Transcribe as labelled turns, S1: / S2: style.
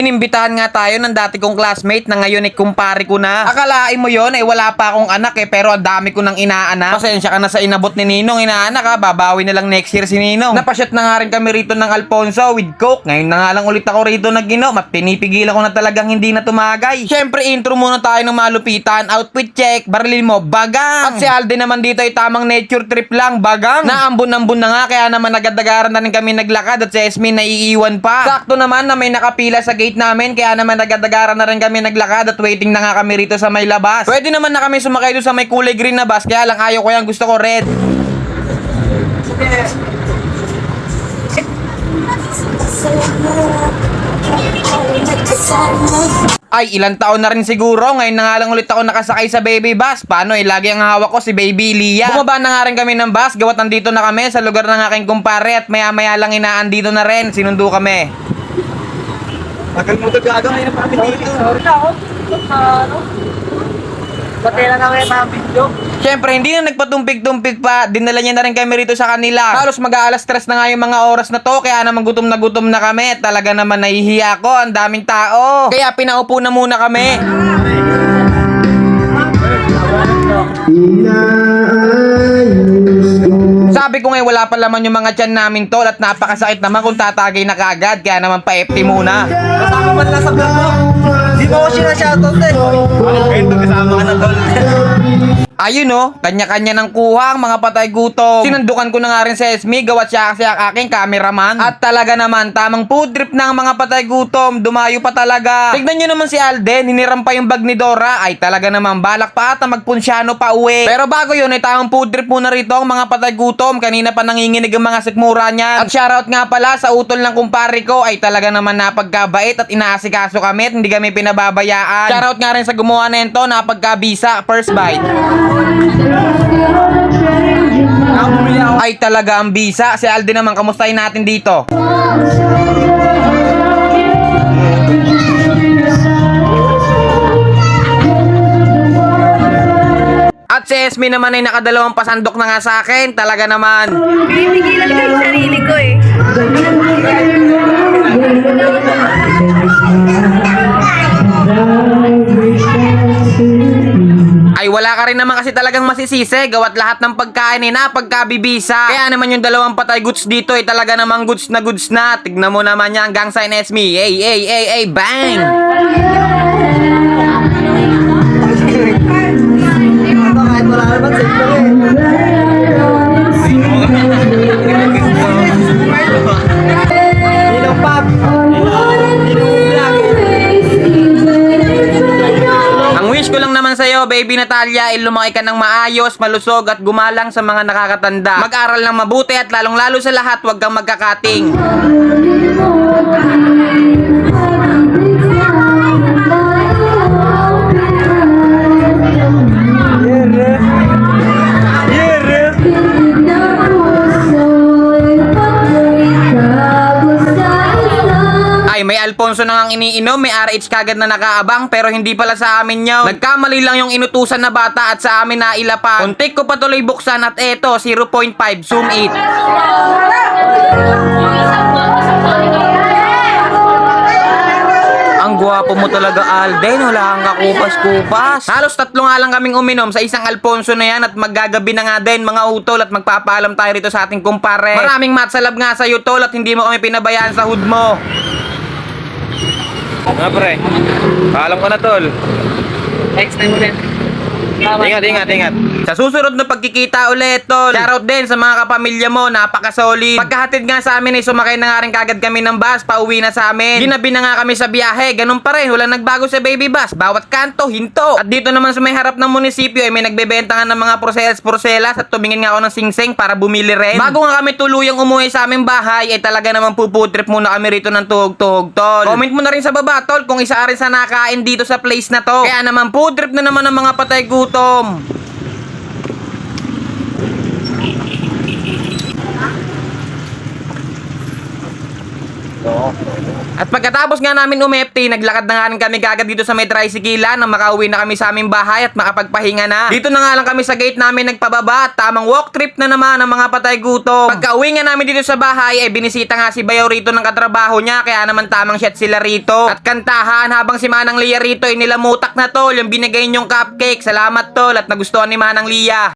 S1: Inimbitahan nga tayo ng dati kong classmate na ngayon ay kumpare ko na. Akalain mo yon ay wala pa akong anak eh pero ang dami ko nang inaanak. Pasensya ka na sa inabot ni Ninong inaanak ha. Babawi na lang next year si Ninong. Napasyat na nga rin kami rito ng Alfonso with Coke. Ngayon na nga lang ulit ako rito naginom at pinipigilan ko na talagang hindi na tumagay. Siyempre intro muna tayo ng malupitan. Outfit check. Barilin mo. Bagang. At si Alden naman dito ay tamang nature trip lang. Bagang. Naambon-ambon na nga kaya naman nagadagaran na rin kami naglakad at si Esme naiiwan pa. Sakto naman na may nakapila sa gate namin kaya naman nagadagaran na rin kami naglakad at waiting na nga kami rito sa may labas. Pwede naman na kami sumakay doon sa may kulay green na bus kaya lang ayaw ko yan gusto ko red. Ay, ilang taon na rin siguro. Ngayon na nga lang ulit ako nakasakay sa baby bus. Paano eh, lagi ang hawak ko si baby Lia. Bumaba na nga rin kami ng bus. Gawat nandito na kami sa lugar ng aking kumpare at maya maya lang inaan dito na rin. Sinundo kami.
S2: Tagal mo ito gaga ngayon pa dito.
S3: Sorry na ako. Ano? Batera na kayo mga video.
S1: Siyempre, hindi na nagpatumpik-tumpik pa. Dinala niya na rin kami rito sa kanila. Halos mag-aalas stress na nga yung mga oras na to. Kaya naman gutom na gutom na kami. Talaga naman nahihiya ko. Ang daming tao. Kaya pinaupo na muna kami. Sabi ko nga wala pa laman yung mga tiyan namin tol at napakasakit naman kung tatagay na kagad. Kaya naman pa-FT muna.
S2: Kasama man lang sa vlog mo. Di mo ako sinashoutout eh. Ngayon to kasama ka na tol.
S1: Ayun oh, kanya-kanya ng kuha ang mga patay gutom. Sinandukan ko na nga rin sa Esme, gawat siya kasi aking cameraman. At talaga naman, tamang food trip ng mga patay gutom. Dumayo pa talaga. Tignan nyo naman si Alden, hiniram pa yung bag ni Dora. Ay talaga naman, balak pa ata magpunsyano pa uwi. Pero bago yun, ay tamang food trip muna rito ang mga patay gutom. Kanina pa nanginginig ang mga sikmura niyan. At shoutout nga pala sa utol ng kumpare ko, ay talaga naman napagkabait at inaasikaso kami at hindi kami pinababayaan. Shoutout nga rin sa gumawa nito, napagkabisa, first bite. Ay talaga ang bisa. Si Alden naman, kamustahin natin dito. At si Esme naman ay nakadalawang pasandok na nga sa akin. Talaga naman.
S3: Pinipigilan ko yung sarili ko eh.
S1: Wala ka rin naman kasi talagang masisisi. Gawat lahat ng pagkain ay napagkabibisa. Kaya naman yung dalawang patay goods dito ay talaga namang goods na goods na. Tignan mo naman yan hanggang sa Esme. Ay, ay, ay, ay, bang!
S2: Sa
S1: ko lang naman sa'yo, baby Natalia, ay lumaki ka ng maayos, malusog at gumalang sa mga nakakatanda. Mag-aral ng mabuti at lalong-lalo sa lahat, huwag kang magkakating. Alfonso na ngang iniinom, may RH kagad na nakaabang, pero hindi pala sa amin yaw. Nagkamali lang yung inutusan na bata at sa amin na ilapan. Kuntik ko patuloy buksan at eto, 0.5, zoom it. Ang gwapo mo talaga, Alden. Wala kang kakupas-kupas. Halos tatlo nga lang kaming uminom sa isang Alfonso na yan at maggagabi na nga din mga utol at magpapaalam tayo rito sa ating kumpare. Maraming matsalab nga sa iyo, tol, at hindi mo kami pinabayaan sa hood mo. Nga pre, paalam ko na tol.
S3: Next time ulit.
S1: Ingat, ingat, ingat. Sa susunod na pagkikita ulit, tol. Shoutout din sa mga kapamilya mo, napaka-solid. Pagkahatid nga sa amin ay sumakay na nga rin kagad kami ng bus, pauwi na sa amin. Ginabi na nga kami sa biyahe, ganun pa rin, walang nagbago sa baby bus. Bawat kanto, hinto. At dito naman sa may harap ng munisipyo ay may nagbebenta nga ng mga porselas-porselas at tumingin nga ako ng singsing para bumili rin. Bago nga kami tuluyang umuwi sa aming bahay, ay talaga naman puputrip muna kami rito ng tuhog-tuhog, tol. Comment mo na rin sa baba, tol, kung isa rin sa nakain dito sa place na to. Kaya naman food trip na naman ng mga patay gutom. At pagkatapos nga namin umepti, naglakad na nga kami kagad dito sa may tricycle nang makauwi na kami sa aming bahay at makapagpahinga na. Dito na nga lang kami sa gate namin nagpababa at tamang walk trip na naman ng mga patay gutom. Pagka uwi nga namin dito sa bahay, eh binisita nga si Bayaw rito ng katrabaho niya kaya naman tamang shot sila rito. At kantahan habang si Manang Lia rito ay nilamutak na tol yung binigay niyong cupcake. Salamat tol at nagustuhan ni Manang Lia.